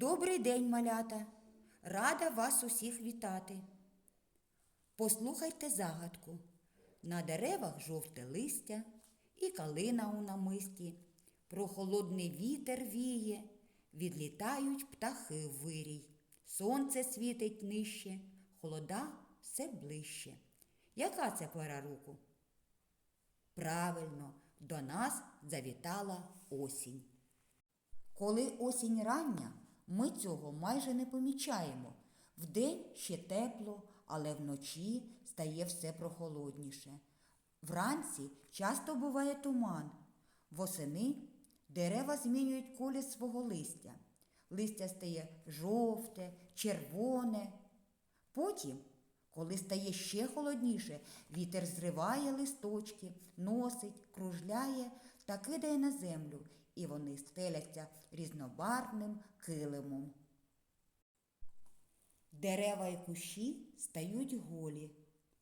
Добрий день, малята! Рада вас усіх вітати. Послухайте загадку. На деревах жовте листя і калина у намисті. Прохолодний вітер віє, відлітають птахи в вирій. Сонце світить нижче, холода все ближче. Яка це пора року? Правильно, до нас завітала осінь. Коли осінь рання, ми цього майже не помічаємо. Вдень ще тепло, але вночі стає все прохолодніше. Вранці часто буває туман. Восени дерева змінюють колір свого листя. Листя стає жовте, червоне. Потім, коли стає ще холодніше, вітер зриває листочки, носить, кружляє та кидає на землю, і вони стеляться різнобарвним килимом. Дерева і кущі стають голі,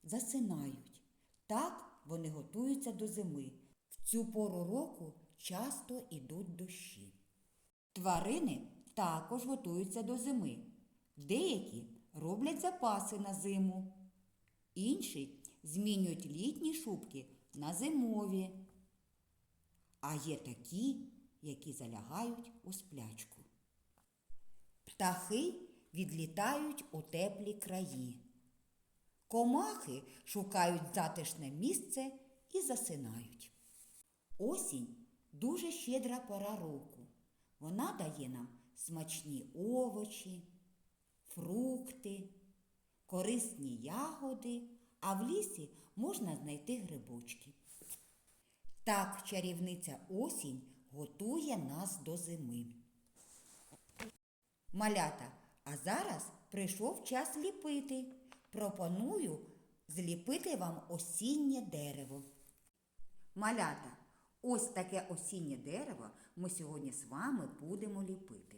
засинають. Так вони готуються до зими. В цю пору року часто ідуть дощі. Тварини також готуються до зими. Деякі роблять запаси на зиму, інші змінюють літні шубки на зимові. А є такі, які залягають у сплячку. Птахи відлітають у теплі краї. Комахи шукають затишне місце і засинають. Осінь дуже щедра пора року. Вона дає нам смачні овочі, фрукти, корисні ягоди, а в лісі можна знайти грибочки. Так чарівниця осінь готує нас до зими. Малята, а зараз прийшов час ліпити. Пропоную зліпити вам осіннє дерево. Малята, ось таке осіннє дерево ми сьогодні з вами будемо ліпити.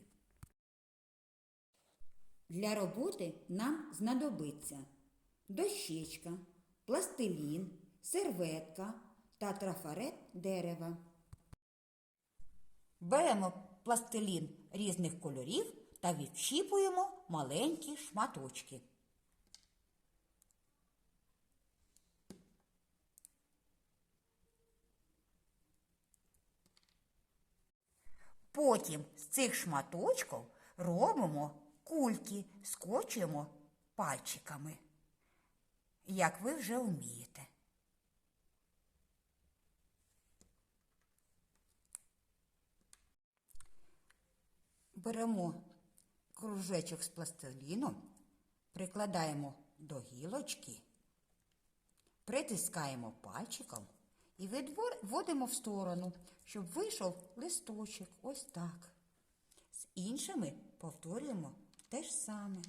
Для роботи нам знадобиться дощечка, пластилін, серветка та трафарет дерева. Беремо пластилін різних кольорів та відщіпуємо маленькі шматочки. Потім з цих шматочків робимо кульки, скочуємо пальчиками, як ви вже вмієте. Беремо кружечок з пластиліном, прикладаємо до гілочки, притискаємо пальчиком і відводимо в сторону, щоб вийшов листочок ось так. З іншими повторюємо те ж саме.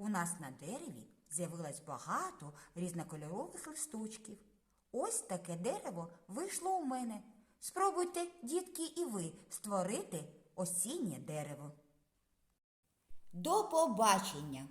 У нас на дереві з'явилось багато різнокольорових листочків. Ось таке дерево вийшло у мене. Спробуйте, дітки, і ви створити осіннє дерево. До побачення!